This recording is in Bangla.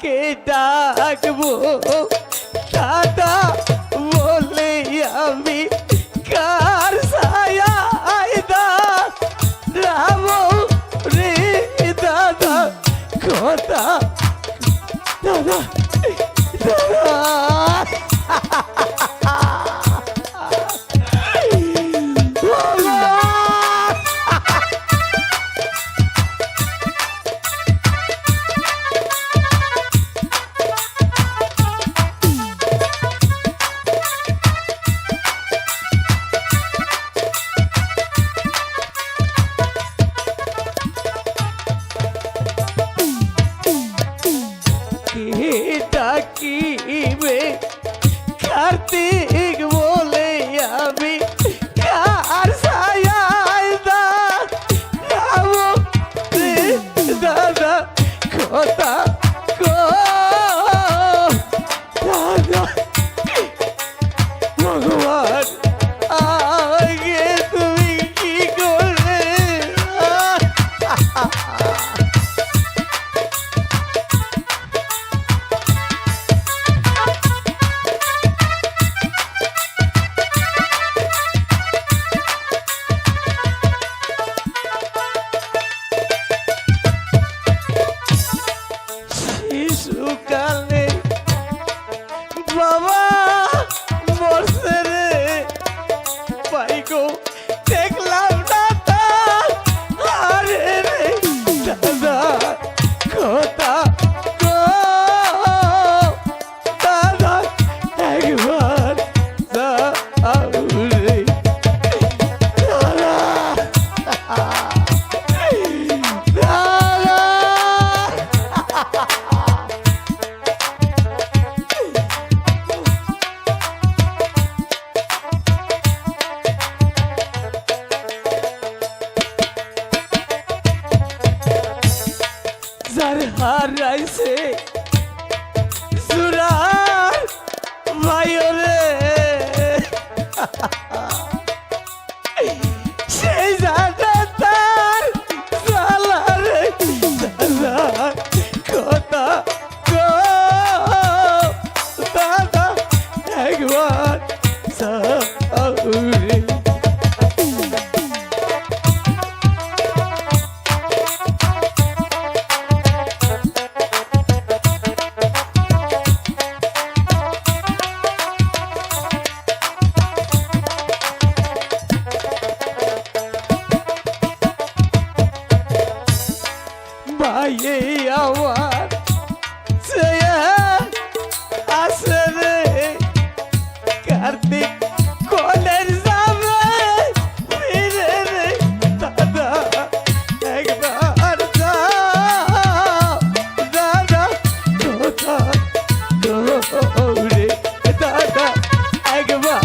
কাহাকে ডাকবো। দাদা বলে আমি কার সায়া রাম রে দাদা কথা দাদা। কার্তিক বলে Baba. হারাইছে। সুরা এই আমার আসরে কার্তিক কলের যাবে ফিরে রে দাদা একবার দাদা দৌড়ে দাদা একবার